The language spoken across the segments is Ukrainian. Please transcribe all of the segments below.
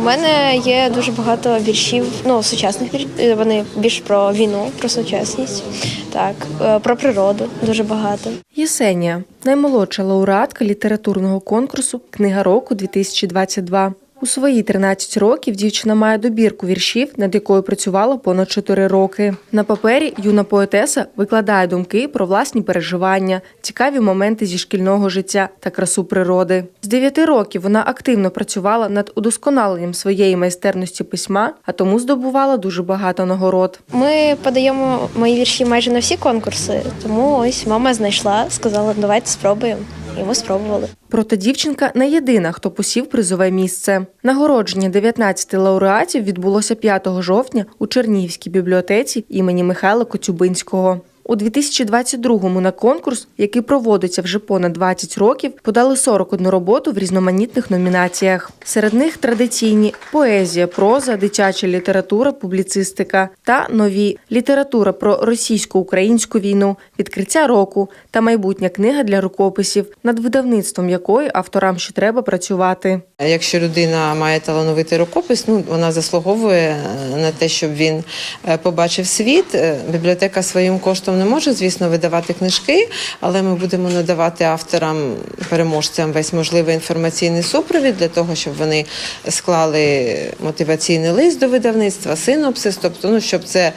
У мене є дуже багато віршів, ну сучасних віршів. Вони більш про війну, про сучасність, так е, про природу дуже багато. Єсенія наймолодша лауреатка літературного конкурсу Книга року 2022. У свої 13 років дівчина має добірку віршів, над якою працювала понад 4 роки. На папері юна поетеса викладає думки про власні переживання, цікаві моменти зі шкільного життя та красу природи. З 9 років вона активно працювала над удосконаленням своєї майстерності письма, а тому здобувала дуже багато нагород. Ми подаємо мої вірші майже на всі конкурси, тому ось мама знайшла, сказала, давайте спробуємо. Ми спробували. Проте дівчинка не єдина, хто посів призове місце. Нагородження 19 лауреатів відбулося 5 жовтня у Чернігівській бібліотеці імені Михайла Коцюбинського. У 2022-му на конкурс, який проводиться вже понад 20 років, подали 41 роботу в різноманітних номінаціях. Серед них традиційні поезія, проза, дитяча література, публіцистика та нові література про російсько-українську війну, відкриття року та майбутня книга для рукописів, над видавництвом якої авторам ще треба працювати. Якщо людина має талановитий рукопис, ну вона заслуговує е, на те, щоб він е, побачив світ. Е, Бібліотека своїм коштом не може, звісно, видавати книжки, але ми будемо надавати авторам, переможцям весь можливий інформаційний супровід для того, щоб вони склали мотиваційний лист до видавництва, синопсис, тобто, ну щоб це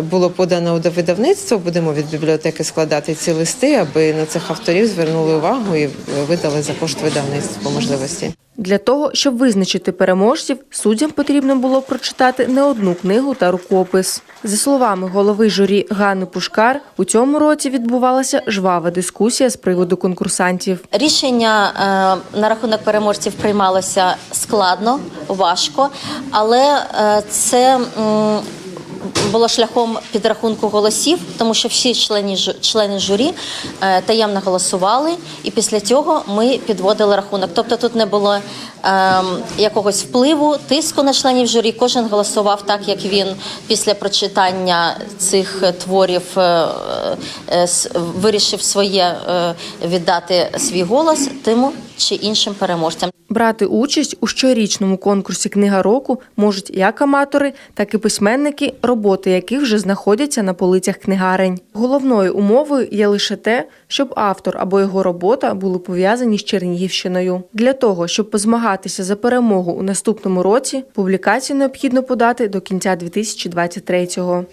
було подано до видавництва, будемо від бібліотеки складати ці листи, аби на цих авторів звернули увагу і видали за кошт видавництва по можливості. Для того, щоб визначити переможців, суддям потрібно було прочитати не одну книгу та рукопис. За словами голови журі Ганни Пушкар, у цьому році відбувалася жвава дискусія з приводу конкурсантів. Рішення е, на рахунок переможців приймалося складно, важко, але е, це було шляхом підрахунку голосів, тому що всі члени, члени журі е, таємно голосували, і після цього ми підводили рахунок. Тобто тут не було якогось впливу, тиску на членів журі. Кожен голосував так, як він після прочитання цих творів е, е, вирішив своє е, віддати свій голос тиму чи іншим переможцям. Брати участь у щорічному конкурсі Книга року можуть як аматори, так і письменники, роботи яких вже знаходяться на полицях книгарень. Головною умовою є лише те, щоб автор або його робота були пов'язані з Чернігівщиною. Для того, щоб позмагатися за перемогу у наступному році, публікацію необхідно подати до кінця 2023-го.